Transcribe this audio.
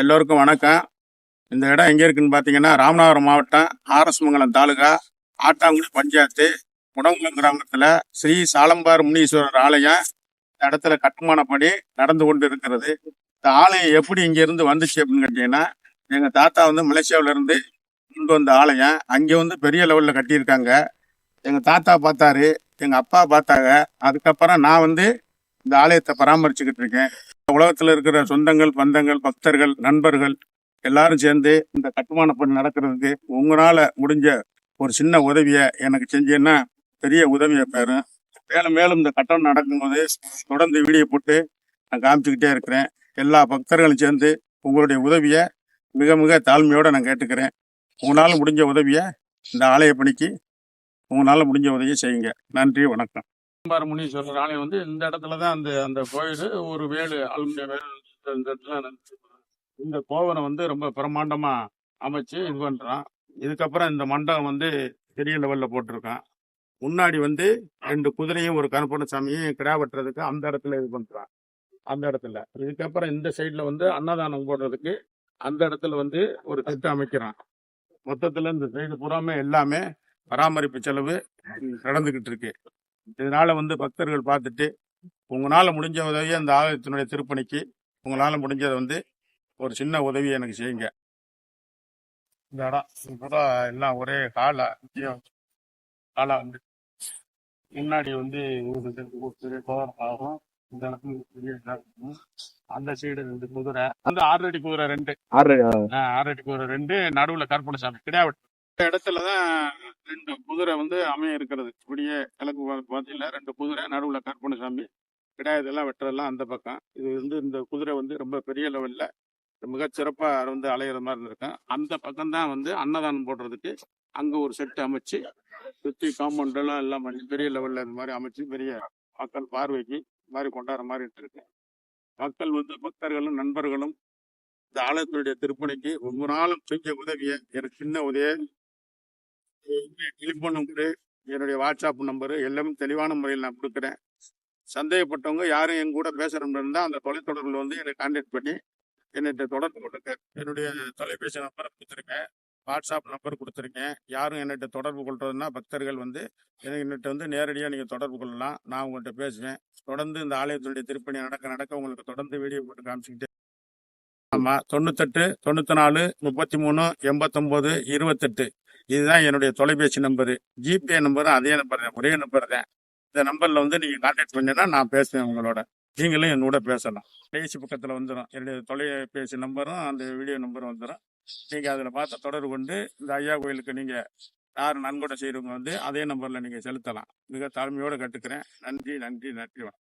எல்லோருக்கும் வணக்கம். இந்த இடம் எங்கே இருக்குன்னு பார்த்தீங்கன்னா ராமநாதபுரம் மாவட்டம் ஆர்எஸ்மங்கலம் தாலுகா ஆட்டாங்குடி பஞ்சாயத்து குடங்குளம் கிராமத்தில் ஸ்ரீ சாலம்பார் முனீஸ்வரர் ஆலயம் இந்த இடத்துல கட்டுமானப்படி நடந்து கொண்டு இருக்கிறது இந்த ஆலயம் எப்படி இங்கேருந்து வந்துச்சு அப்படின்னு கேட்டிங்கன்னா எங்கள் தாத்தா வந்து மலேசியாவிலேருந்து கொண்டு வந்த ஆலயம். அங்கே வந்து பெரிய லெவலில் கட்டியிருக்காங்க. எங்கள் தாத்தா பார்த்தாரு எங்கள் அப்பா பார்த்தாங்க. அதுக்கப்புறம் நான் வந்து இந்த ஆலயத்தை பராமரிச்சுக்கிட்டு இருக்கேன். உலகத்தில் இருக்கிற சொந்தங்கள் பந்தங்கள் பக்தர்கள் நண்பர்கள் எல்லாரும் சேர்ந்து இந்த கட்டுமான பணி நடக்கிறதுக்கு உங்களால் முடிஞ்ச ஒரு சின்ன உதவியை எனக்கு செஞ்சீங்கன்னா பெரிய உதவியை பெறும் மேலும் மேலும் இந்த கட்டணம் நடக்கும்போது தொடர்ந்து வீடியோ போட்டு நான் காமிச்சுக்கிட்டே இருக்கிறேன். எல்லா பக்தர்களும் சேர்ந்து உங்களுடைய உதவியை மிக மிக தாழ்மையோடு நான் கேட்டுக்கிறேன். உங்களால் முடிஞ்ச உதவியை இந்த ஆலய பணிக்கு உங்களால் முடிஞ்ச உதவியை செய்யுங்க. நன்றி வணக்கம். சாம்பார் முனீஸ்வரர் ஆலயம் வந்து இந்த இடத்துல தான் அந்த அந்த கோயில் ஒரு வேலு அலுமினிய வேலு இந்த இடத்துல நடந்துச்சு. இந்த கோவனை வந்து ரொம்ப பிரம்மாண்டமா அமைச்சு இது பண்றான். இதுக்கப்புறம் இந்த மண்டபம் வந்து பெரிய லெவல்ல போட்டிருக்கான். முன்னாடி வந்து ரெண்டு குதிரையும் ஒரு கருப்பண சாமியும் கிடா வெட்டுறதுக்கு அந்த இடத்துல இது பண்றான். அந்த இடத்துல. இதுக்கப்புறம் இந்த சைட்ல வந்து அன்னதானம் போடுறதுக்கு அந்த இடத்துல வந்து ஒரு திட்டம் அமைக்கிறான். மொத்தத்துல இந்த சைடு பூராமே எல்லாமே பராமரிப்பு செலவு நடந்துகிட்டு இருக்கு. இதனால வந்து பக்தர்கள் பார்த்துட்டு உங்களால முடிஞ்ச உதவியை அந்த ஆலயத்தினுடைய திருப்பணிக்கு உங்களால முடிஞ்சதை வந்து ஒரு சின்ன உதவி எனக்கு செய்யுங்க. இந்த இடம் பூரா எல்லாம் ஒரே காலா காலா வந்து. முன்னாடி வந்து ஒரு பெரிய இந்த இடத்துல பெரிய. அந்த சைடு ரெண்டு குதிரை அந்த ஆறு அடி குதிரை ரெண்டு. ஆறு ஆறு அடி குதிரை ரெண்டு நடுவுல கற்பனை சாமி கிடையாது இந்த இடத்துலதான் ரெண்டு குதிரை வந்து அமைய இருக்கிறது. இப்படியே கிழக்கு பா- ரெண்டு குதிரை நடுவில் கற்பனை சாமி கிடையாதெல்லாம் வெட்டுறதெல்லாம் அந்த பக்கம். இது வந்து இந்த குதிரை வந்து ரொம்ப பெரிய லெவலில் மிக சிறப்பாக வந்து அலையிற மாதிரி இருந்திருக்கேன் அந்த பக்கம் தான் வந்து அன்னதானம் போடுறதுக்கு அங்கே ஒரு செட்டு அமைச்சு சுற்றி காம்பவுண்டெல்லாம் எல்லாம் பண்ணி பெரிய லெவலில் இந்த மாதிரி அமைச்சு பெரிய மக்கள் பார்வைக்கு மாதிரி கொண்டாடுற மாதிரி இருக்கு. மக்கள் வந்து பக்தர்களும் நண்பர்களும் இந்த ஆலயத்தினுடைய திருப்பணிக்கு ஒவ்வொரு நாளும் செஞ்ச உதவியை எனக்கு சின்ன உதவியை டெலிஃபோன் நம்பரு என்னுடைய வாட்ஸ்அப் நம்பரு எல்லாமே தெளிவான முறையில் நான் கொடுக்குறேன். சந்தேகப்பட்டவங்க யாரும் என் கூட பேசுகிறோம்னு இருந்தால் அந்த தொலைத்தொடர்பில் வந்து என்னை கான்டாக்ட் பண்ணி என்னிட்ட தொடர்பு கொள்ளுங்க. என்னுடைய தொலைபேசி நம்பரை கொடுத்துருக்கேன் வாட்ஸ்அப் நம்பர் கொடுத்துருக்கேன் யாரும் என்னிட்ட தொடர்பு கொள்றதுன்னா பக்தர்கள் வந்து எனக்கு என்னிட்ட வந்து நேரடியாக நீங்கள் தொடர்பு கொள்ளலாம். நான் உங்கள்கிட்ட பேசுவேன். தொடர்ந்து இந்த ஆலயத்தினுடைய திருப்பணி நடக்க நடக்க உங்களுக்கு தொடர்ந்து வீடியோ போட்டு காமிச்சிக்கிட்டே ஆமாம் தொண்ணூத்தெட்டு தொண்ணூற்றி நாலு முப்பத்தி மூணு எண்பத்தொம்போது இருபத்தெட்டு. இதுதான் என்னுடைய தொலைபேசி நம்பரு. ஜிபே நம்பரும் அதே நம்பர் தான் ஒரே நம்பர் தான் இந்த நம்பர்ல வந்து நீங்க கான்டாக்ட் பண்ணீங்கன்னா நான் பேசுவேன் உங்களோட. நீங்களும் என்னோட பேசலாம். பேசி பக்கத்தில் வந்துடும் என்னுடைய தொலைபேசி நம்பரும் அந்த வீடியோ நம்பரும் வந்துடும் நீங்கள் அதில் பார்த்து தொடர்பு கொண்டு இந்த ஐயா கோயிலுக்கு நீங்கள் யார் நன்கொடை செய்கிறவங்க வந்து அதே நம்பரில் நீங்கள் செலுத்தலாம். மிக தாழ்மையோடு கட்டுக்கிறேன். நன்றி நன்றி நன்றி வணக்கம்.